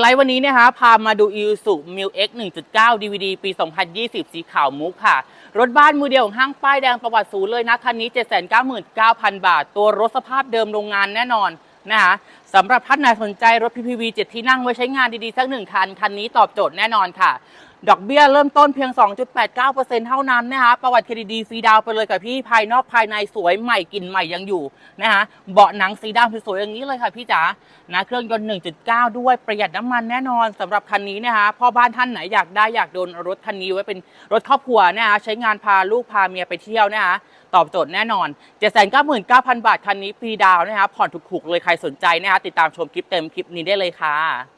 ไลท์วันนี้นะคะพามาดู i s u m i l X 1.9 DVD ปี 2020 สีขาวมุกค่ะ รถบ้านมือเดียวของห้างป้ายแดงประวัติศูนย์เลยนะ คันนี้ 799,000 บาท ตัวรถสภาพเดิมโรงงานแน่นอนนะคะสำหรับท่านไหนสนใจรถ PPV 7 ที่นั่งไว้ใช้งานดีๆ สักหนึ่งคัน คันนี้ตอบโจทย์แน่นอนค่ะ ดอกเบี้ยเริ่มต้นเพียง 2.89%เท่านั้นนะคะ ประวัติเครดิตดีฟรีดาวไปเลยกับพี่ภายนอกภายในสวยใหม่กลิ่นใหม่ยังอยู่นะคะเบาะหนังสีดำสวยๆอย่างนี้เลยค่ะพี่จ๋านะเครื่องยนต์ 1.9 ด้วยประหยัดน้ำมันแน่นอนสำหรับคันนี้นะคะพ่อบ้านท่านไหนอยากได้อยากโดนรถคันนี้ไว้เป็นรถครอบครัวนะคะใช้งานพาลูกพาเมียไปเที่ยวนะคะตอบโจทย์แน่นอน 799,000 บาทคันนี้ฟรีดาวน์นะคะผ่อนถูกๆเลยใครสนใจนะคะติดตามชมคลิปเต็มคลิปนี้ได้เลยค่ะ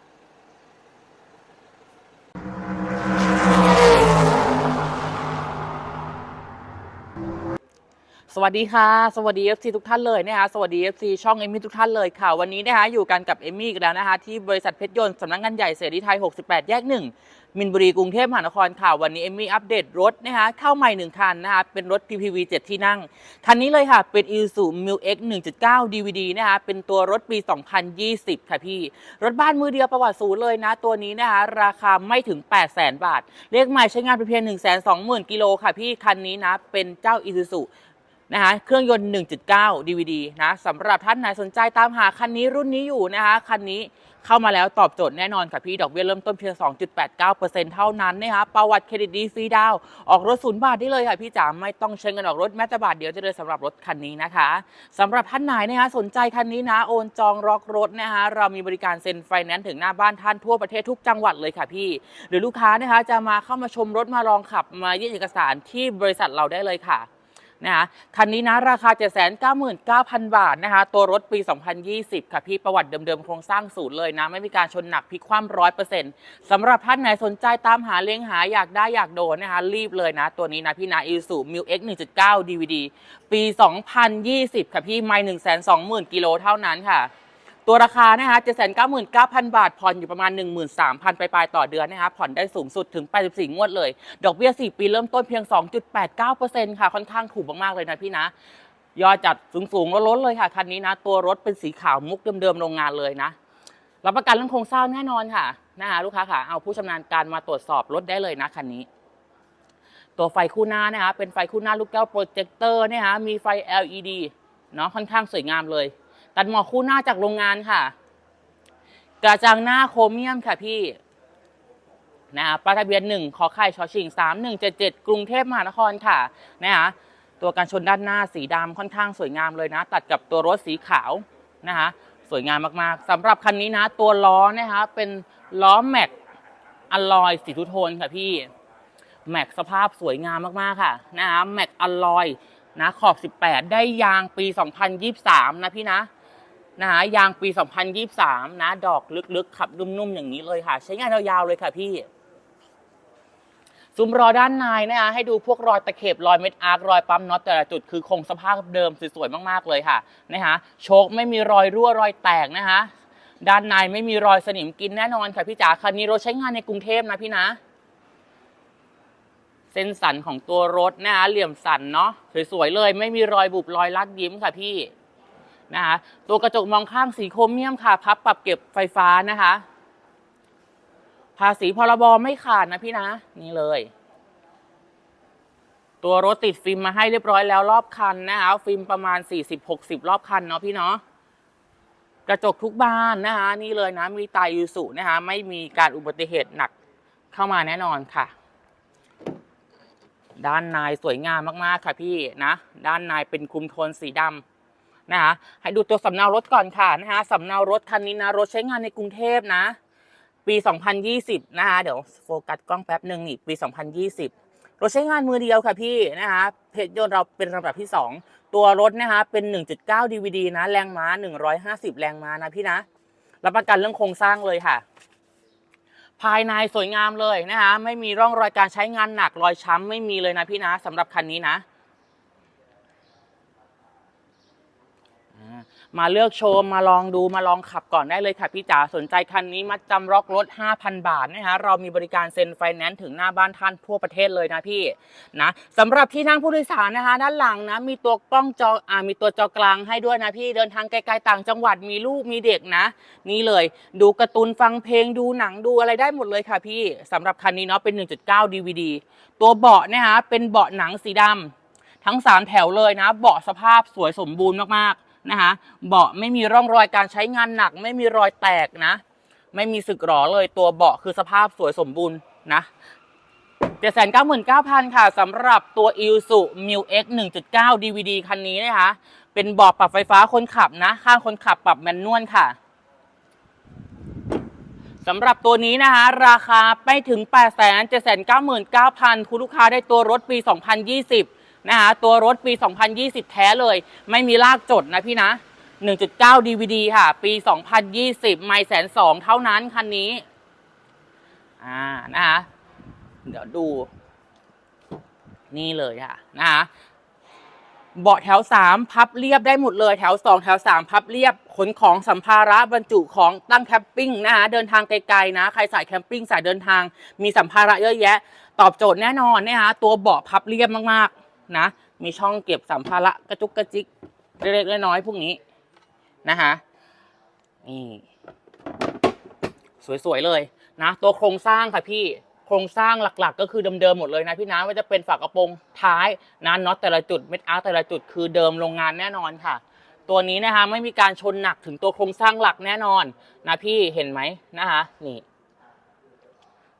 สวัสดีค่ะ สวัสดี FC ทุกท่านเลยนะคะสวัสดี FC ช่องเอมมี่ทุกท่านเลยค่ะ วันนี้นะคะอยู่กันกับเอมมี่กันแล้วนะคะ ที่บริษัทเพชรยนต์สำนักงานใหญ่เสรีไทย 68 แยก 1 มินบุรีกรุงเทพมหานครค่ะ วันนี้เอมมี่อัปเดตรถนะคะเข้าใหม่หนึ่งคันนะคะเป็นรถ PPV 7 ที่นั่ง คันนี้เลยค่ะ เป็น Isuzu m i l X 1.9 DVD นะคะเป็นตัวรถปี 2020 ค่ะพี่ รถบ้านมือเดียวประวัติศูนย์เลยนะ ตัวนี้นะคะราคาไม่ถึง 800,000 บาท เลขใหม่ใช้งานเพียง1 2 0 0 0 0 กิโลค่ะพี่คันนี้นะเป็นเจ้า Isuzu นะคะเครื่องยนต์ 1.9 DVD นะสำหรับท่านไหนสนใจตามหาคันนี้รุ่นนี้อยู่นะคะคันนี้เข้ามาแล้วตอบโจทย์แน่นอนค่ะพี่ดอกเบี้ยเริ่มต้นเพียง 2.89%เท่านั้นนะคะประวัติเครดิตดีฟรีดาวน์ออกรถศูนย์บาทได้เลยค่ะพี่จ๋าไม่ต้องเช็งเงินออกรถแม้แต่บาทเดียวจะเลยสำหรับรถคันนี้นะคะสำหรับท่านไหนนะคะสนใจคันนี้นะโอนจองล็อกรถนะคะเรามีบริการเซ็นไฟแนนซ์ถึงหน้าบ้านท่านทั่วประเทศทุกจังหวัดเลยค่ะพี่ หรือลูกค้านะคะจะมาเข้ามาชมรถมาลองขับมายื่นเอกสารที่บริษัทเราได้เลยค่ะ นะคะคันนี้นะราคา 799,000 บาทนะคะ ตัวรถปี 2020 ค่ะพี่ประวัติเดิมๆ โครงสร้างศูนย์เลยนะ ไม่มีการชนหนักพลิกคว่ำร้อยเปอร์เซ็นต์สำหรับท่านไหนสนใจตามหาเลี้ยงหาอยากได้อยากโดนนะคะ รีบเลยนะ ตัวนี้นะพี่นะ Isuzu m i l X 1.9 DVD ปี 2020 ค่ะพี่ไม่120,000กิโลเท่านั้นค่ะ ตัวราคานะคะ799,000 บาท ผ่อนอยู่ประมาณ 13,000ไปปลายๆต่อเดือนนะคะผ่อนได้สูงสุดถึง 84 งวดเลย ดอกเบี้ย 4 ปีเริ่มต้นเพียง 2.89%ค่ะค่อนข้างถูกมากๆเลยนะพี่นะยอดจัดสูงๆล้นๆเลยค่ะคันนี้นะ ตัวรถเป็นสีขาวมุกเดิมๆโรงงานเลยนะรับประกันเรื่องโครงสร้างแน่นอนค่ะนะคะลูกค้าค่ะเอาผู้ชำนาญการมาตรวจสอบรถได้เลยนะคันนี้ ตัวไฟคู่หน้านะคะเป็นไฟคู่หน้าลูกแก้วโปรเจคเตอร์นะคะมีไฟ LED เนาะค่อนข้างสวยงามเลย ตัดหมอกคู่หน้าจากโรงงานค่ะ กระจังหน้าโครเมียมค่ะพี่นะคะป้ายทะเบียนหนึ่งขอไข่ชอชิงสามหนึ่งเจ็ดเจ็ดกรุงเทพมหานครค่ะนะคะตัวกันชนด้านหน้าสีดำค่อนข้างสวยงามเลยนะ ตัดกับตัวรถสีขาวนะคะสวยงามมากๆสำหรับคันนี้นะ ตัวล้อนะคะเป็นล้อแม็กอลลอยสีทุโทนค่ะพี่แม็กสภาพสวยงามมากๆค่ะนะคะแม็กอลลอยนะขอบ 18 ได้ยางปี 2023 นะพี่นะ นะคะยางปี 2023 นะ ดอกลึกๆ ขับนุ่มๆ อย่างนี้เลยค่ะ ใช้งานยาวๆ เลยค่ะพี่ ซุ้มรอด้านในนะคะให้ดูพวกรอยตะเข็บรอยเม็ดอาร์ครอยปั๊มน็อตแต่ละจุดคือคงสภาพเดิมสวยๆ มากๆ เลยค่ะนะคะโชคไม่มีรอยรั่วรอยแตกนะคะด้านในไม่มีรอยสนิมกินแน่นอนค่ะพี่จ๋าคันนี้รถใช้งานในกรุงเทพนะพี่นะ เส้นสันของตัวรถนะคะเหลี่ยมสันเนาะสวยๆเลย ไม่มีรอยบุบรอยลักยิ้มค่ะพี่ นะคะตัวกระจกมองข้างสีโครเมียมค่ะ พับปรับเก็บไฟฟ้านะคะ ภาษีพรบไม่ขาดนะพี่นะ นี่เลย ตัวรถติดฟิล์มมาให้เรียบร้อยแล้วรอบคันนะคะ ฟิล์มประมาณ 40-60 รอบคันเนาะพี่เนาะกระจกทุกบานนะคะนี่เลยนะมีตายยูสุนะคะไม่มีการอุบัติเหตุหนักเข้ามาแน่นอนค่ะ ด้านในสวยงามมากๆค่ะพี่นะ ด้านในเป็นคุมโทนสีดำ นะคะให้ดูตัวสำเนารถก่อนค่ะนะคะสำเนารถคันนี้นะรถใช้งานในกรุงเทพนะ ปี 2020 นะคะเดี๋ยวโฟกัสกล้องแป๊บหนึ่งนี่ปี 2020 รถใช้งานมือเดียวค่ะพี่นะคะเพจยนต์เราเป็นลำดับที่ 2 ตัวรถนะคะเป็น 1.9 DVD นะแรงม้า 150 แรงม้านะพี่นะรับประกันเรื่องโครงสร้างเลยค่ะภายในสวยงามเลยนะคะไม่มีร่องรอยการใช้งานหนักรอยช้ำไม่มีเลยนะพี่นะสำหรับคันนี้นะอ่า มาเลือกโชมมาลองดูมาลองขับก่อนได้เลยค่ะพี่จ๋าสนใจคันนี้มัดจำล็อกรถ 5,000 บาทนะคะเรามีบริการเซ็นไฟแนนซ์ถึงหน้าบ้านท่านทั่วประเทศเลยนะพี่นะสำหรับที่นั่งผู้โดยสารนะคะ ด้านหลังนะมีตัวกล้องจออ่ามีตัวจอกลางให้ด้วยนะพี่เดินทางไกลๆต่างจังหวัดมีลูกมีเด็กนะ นี่เลย ดูการ์ตูนฟังเพลงดูหนังดูอะไรได้หมดเลยค่ะพี่สำหรับคันนี้เนาะเป็น 1.9 DVD ตัวเบาะเนี่ยฮะเป็นเบาะหนังสีดำทั้ง 3 แถวเลยนะ เบาะสภาพสวยสมบูรณ์มากๆ นะคะเบาะไม่มีร่องรอยการใช้งานหนัก ไม่มีรอยแตกนะ ไม่มีสึกหรอเลยตัวเบาะคือสภาพสวยสมบูรณ์นะ799,000ค่ะสำหรับตัว i s u m i l X 1.9 DVD คันนี้นะคะเป็นเบาะปรับไฟฟ้าคนขับนะ ข้างคนขับปรับแมนนวลค่ะสำหรับตัวนี้นะคะ ราคาไปถึง 8 7 9 9 0 0 0 คุณลูกค้าได้ตัวรถปี 2020 นะคะตัวรถปี 2020 แท้เลย ไม่มีลากจดนะพี่นะ 1.9 DVD ค่ะ ปี 2020 ไม่แสนสองเท่านั้นคันนี้ อ่านะคะเดี๋ยวดู นี่เลยค่ะนะคะเบาะแถว 3 พับเรียบได้หมดเลยแถว 2 แถว 3 พับเรียบขนของสัมภาระบรรจุของตั้งแคมปิ้งนะคะเดินทางไกลๆนะ ใครสายแคมปิ้งสายเดินทางมีสัมภาระเยอะแยะ ตอบโจทย์แน่นอนนะคะตัวเบาะพับเรียบมากๆ นะ มีช่องเก็บสัมภาระกระจุกกระจิกเล็กๆน้อยๆพวกนี้นะคะนี่สวยๆเลยนะตัวโครงสร้างค่ะพี่โครงสร้างหลักๆ ก็คือเดิมๆหมดเลยนะพี่นะว่าจะเป็นฝากระโปรงท้ายนะน็อตแต่ละจุดเม็ดอาร์แต่ละจุดคือเดิมโรงงานแน่นอนค่ะ ตัวนี้นะคะไม่มีการชนหนักถึงตัวโครงสร้างหลักแน่นอนนะพี่เห็นไหมนะคะนี่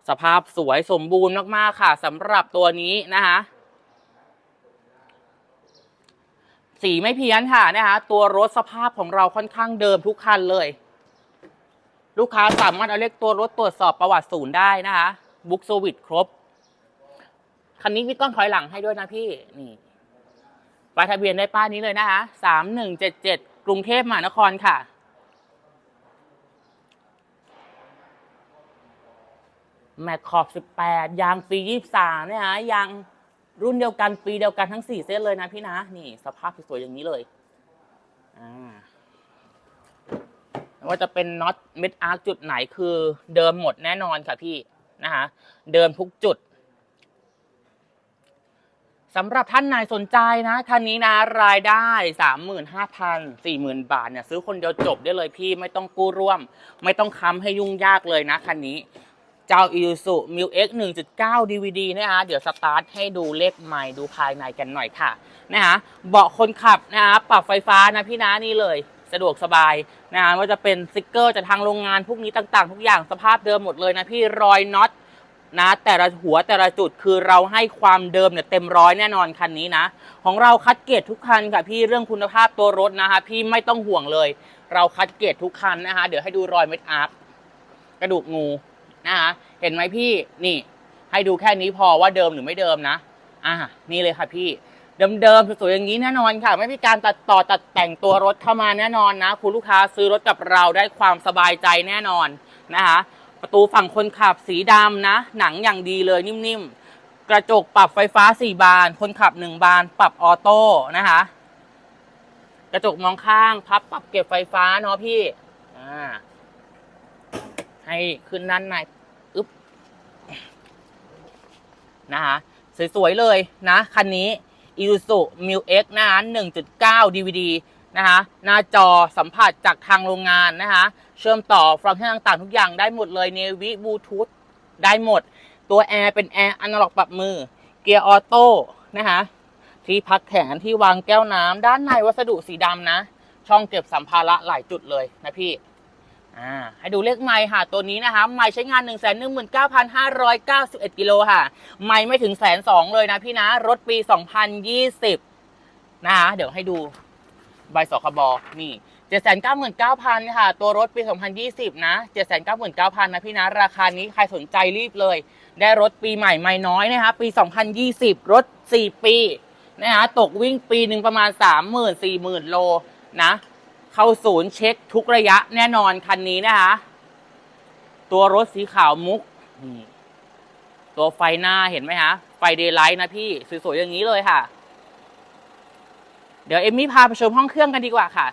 สภาพสวยสมบูรณ์มากๆค่ะสำหรับตัวนี้นะคะ สีไม่เพี้ยนค่ะนะคะตัวรถสภาพของเราค่อนข้างเดิมทุกคันเลย ลูกค้าสามารถเอาเลขตัวรถตรวจสอบประวัติศูนย์ได้นะคะบุ๊กโซวิตครบ คันนี้มีกล้องถอยหลังให้ด้วยนะพี่นี่ป้ายทะเบียนได้ป้ายนี้เลยนะคะสามหนึ่งเจ็ดเจ็ดกรุงเทพมหานครค่ะ แมคขอบสิบแปดยางปียี่สามเนี่ยฮะยาง รุ่นเดียวกันปีเดียวกันทั้งสี่เส้นเลยนะพี่นะ นี่สภาพสวยๆอย่างนี้เลยอ่าว่าจะเป็นน็อตเม็ดอาร์คจุดไหนคือเดิมหมดแน่นอนค่ะพี่นะคะเดิมทุกจุดสำหรับท่านไหนสนใจนะคันนี้นะรายได้สามหมื่นห้าพันสี่หมื่นบาทเนี่ยซื้อคนเดียวจบได้เลยพี่ไม่ต้องกู้ร่วม ไม่ต้องค้ำให้ยุ่งยากเลยนะคันนี้ เจ้า i s u m i l X 1.9 DVD นะคะเดี๋ยวสตาร์ทให้ดูเลขใหม่ดูภายในกันหน่อยค่ะนะคะเบาะคนขับนะคะปรับไฟฟ้านะพี่นะนี่เลย สะดวกสบายนะว่าจะเป็นสติกเกอร์จากทางโรงงานพวกนี้ต่างๆ ทุกอย่างสภาพเดิมหมดเลยนะพี่รอยน็อตนะแต่ละหัวแต่ละจุดคือเราให้ความเดิมเนี่ยเต็มร้อยแน่นอนคันนี้นะ ของเราคัดเกรดทุกคันค่ะพี่เรื่องคุณภาพตัวรถนะคะพี่ไม่ต้องห่วงเลย เราคัดเกรดทุกคันนะคะเดี๋ยวให้ดูรอยเม็ดอาร์กระดูกงู นะคะเห็นไหมพี่นี่ให้ดูแค่นี้พอว่าเดิมหรือไม่เดิมนะอ่านี่เลยค่ะพี่เดิมๆสวยๆอย่างนี้แน่นอนค่ะ ไม่มีการตัดต่อตัดแต่งตัวรถเข้ามาแน่นอนนะ คุณลูกค้าซื้อรถกับเราได้ความสบายใจแน่นอนนะคะประตูฝั่งคนขับสีดำนะ หนังอย่างดีเลยนิ่มๆ กระจกปรับไฟฟ้า 4 บาน คนขับ 1 บาน ปรับออโต้นะคะ กระจกมองข้าง พับปรับเก็บไฟฟ้าเนาะพี่อ่า ให้ขึ้นด้านในอึ๊บนะคะสวยๆเลยนะ คันนี้ i s u m i l X นะคะ1.9 DVD นะคะหน้าจอสัมผัสจากทางโรงงานนะคะ เชื่อมต่อฟังก์ชันต่างๆ ทุกอย่างได้หมดเลยเนวิบลูทูธได้หมด ตัวแอร์เป็นแอร์อนาล็อกปรับมือ เกียร์ออโต้นะคะที่พักแขนที่วางแก้วน้ำด้านในวัสดุสีดำนะ ช่องเก็บสัมภาระหลายจุดเลยนะพี่ อ่าให้ดูเลขไมค์ค่ะ ตัวนี้นะคะ ไมค์ใช้งาน 1 1 9 5 9 1 กิโลค่ะ ไม่ไม่ถึงแสนสองเลยนะพี่นะ รถปี 2020 นะคะ เดี๋ยวให้ดูใบสคบนี่799,000ค่ะ ตัวรถปี2020นะ799,000นเก้าหมื่นเก้าพันนะพี่นะ ราคานี้ใครสนใจรีบเลย ได้รถปีใหม่ไม่น้อยนะคะ ปี2020รถ4ปีนะคะตกวิ่งปีหนึ่งประมาณ30,000 40,000โลนะ เข้าศูนย์เช็คทุกระยะแน่นอนคันนี้นะคะ ตัวรถสีขาวมุกนี่ตัวไฟหน้าเห็นไหมคะไฟเดย์ไลท์นะพี่ สวยๆอย่างนี้เลยค่ะ เดี๋ยวเอมมี่พาไปชมห้องเครื่องกันดีกว่าค่ะ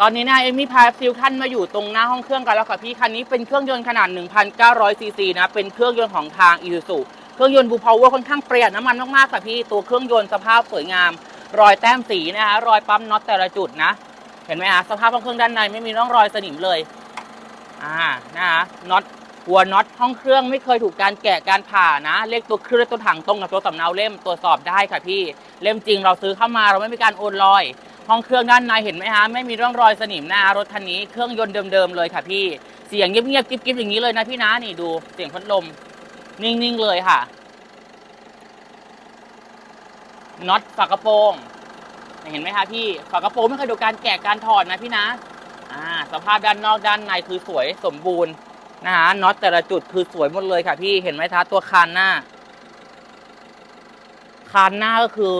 ตอนนี้นะเอมมี่พาฟิวท่านมาอยู่ตรงหน้าห้องเครื่องกันแล้วค่ะพี่ คันนี้เป็นเครื่องยนต์ขนาด 1,900ซีซีนะ เป็นเครื่องยนต์ของทาง i s u z u เครื่องยนต์บูพาวเวอร์ค่อนข้างประหยัดน้ำมันมากๆค่ะพี่ ตัวเครื่องยนต์สภาพสวยงาม รอยแต้มสีนะคะรอยปั๊มน็อตแต่ละจุดนะ เห็นไหมฮะสภาพของเครื่องด้านในไม่มีร่องรอยสนิมเลยอ่านะคะน็อตหัวน็อตห้องเครื่องไม่เคยถูกการแกะการผ่านะ เลขตัวเครื่องตัวถังตรงกับตัวสำเนาเล่มตรวจสอบได้ค่ะพี่เล่มจริงเราซื้อเข้ามาเราไม่มีการโอนลอย ห้องเครื่องด้านในเห็นไหมฮะไม่มีร่องรอยสนิมนะคะรถคันนี้เครื่องยนต์เดิมๆเลยค่ะพี่เสียงเงียบๆกิ๊บๆอย่างนี้เลยนะพี่นะนี่ดูเสียงพัดลมนิ่งๆเลยค่ะ น็อตฝากระโปรงเห็นไหมคะพี่ฝากระโปรงไม่เคยดูการแกะการถอดนะพี่นะอ่าสภาพด้านนอกด้านในคือสวยสมบูรณ์นะฮะน็อตแต่ละจุดคือสวยหมดเลยค่ะพี่เห็นไหมคะตัวคานหน้า คานหน้าก็คือ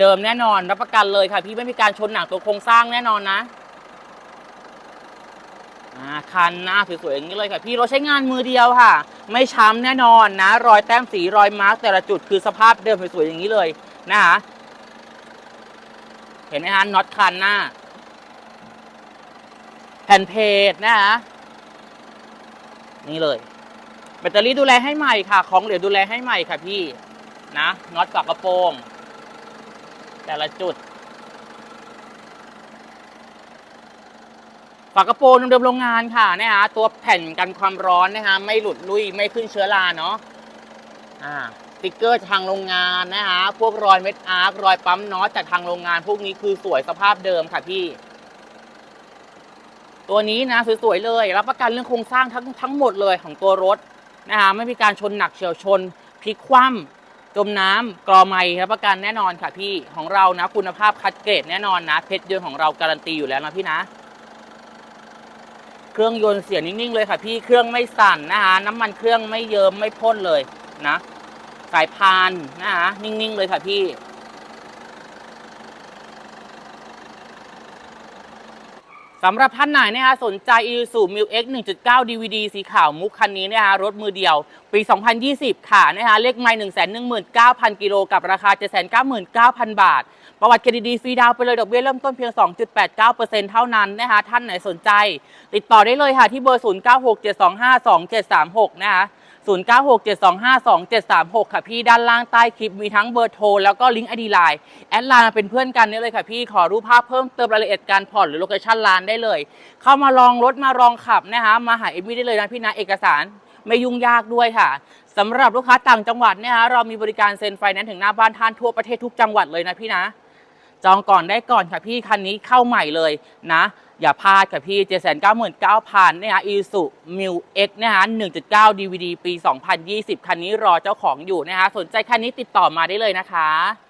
เดิมๆแน่นอนรับประกันเลยค่ะ พี่ไม่มีการชนหนักตัวโครงสร้างแน่นอนนะอ่าคันหน้าสวยๆอย่างนี้เลยค่ะพี่เราใช้งานมือเดียวค่ะ ไม่ช้ำแน่นอนนะ รอยแต้มสีรอยมาร์กแต่ละจุดคือสภาพเดิมสวยๆอย่างนี้เลย นะคะเห็นไหมฮะน็อตคันหน้า แผ่นเพจนะคะนี่เลย แบตเตอรี่ดูแลให้ใหม่ค่ะ ของเหลือดูแลให้ใหม่ค่ะพี่ นะน็อตฝากระโปรง แต่ละจุดฝากระโปรงเดิมโรงงานค่ะนะฮะตัวแผ่นกันความร้อนนะฮะไม่หลุดลุยไม่ขึ้นเชื้อราเนาะ อ่าสติ๊กเกอร์ทางโรงงานนะฮะ พวกรอยเม็ดอาร์ครอยปั๊มน็อตจากทางโรงงาน พวกนี้คือสวยสภาพเดิมค่ะพี่ ตัวนี้นะสวยๆเลย รับประกันเรื่องโครงสร้างทั้งทั้งหมดเลยของตัวรถนะคะไม่มีการชนหนักเฉียวชนพลิกคว่ำจมน้ำกรอไม้รับประกันแน่นอนค่ะพี่ ของเรานะ คุณภาพคัดเกรดแน่นอนนะ เพชรยนต์ของเราการันตีอยู่แล้วนะพี่นะเครื่องยนต์เสียงนิ่ง ๆ เลยค่ะพี่ เครื่องไม่สั่นนะคะน้ำมันเครื่องไม่เยิ้มไม่พ่นเลย นะ สายพานนะคะนิ่ง ๆ เลยค่ะพี่ สำหรับท่านไหนนะคะสนใจ Isuzu m i l X 1.9 DVD สีขาวมุกคันนี้นะคะรถมือเดียว ปี 2020 ค่ะนะคะเลขไม่ 119,000 กิโลกับราคา 799,000 บาท ประวัติเครดิตดีฟรีดาวไปเลยดอกเบี้ยเริ่มต้นเพียง 2.89%เท่านั้นนะคะท่านไหนสนใจ ติดต่อได้เลยค่ะที่เบอร์ 0967252736 นะคะ 0967252736 ค่ะพี่ด้านล่างใต้คลิปมีทั้งเบอร์โทรแล้วก็ลิงก์ไอดีไลน์แอดไลน์มาเป็นเพื่อนกันนี่เลยค่ะพี่ขอรูปภาพเพิ่มเติมรายละเอียดการผ่อนหรือโลเคชั่นร้านได้เลย เข้ามาลองรถมาลองขับนะคะมาหาเอมมี่ได้เลยนะพี่นะเอกสารไม่ยุ่งยากด้วยค่ะสำหรับลูกค้าต่างจังหวัดเนี่ยฮะเรามีบริการเซ็นไฟแนนซ์ถึงหน้าบ้านท่านทั่วประเทศทุกจังหวัดเลยนะพี่นะ จองก่อนได้ก่อนค่ะพี่คันนี้เข้าใหม่เลยนะ อย่าพลาดค่ะพี่ 7 9 9 0 0 0เนี่ยฮะ Isuzu m i l X นะฮะ 1.9 DVD ปี 2020 คันนี้รอเจ้าของอยู่นะคะสนใจคันนี้ติดต่อมาได้เลยนะคะ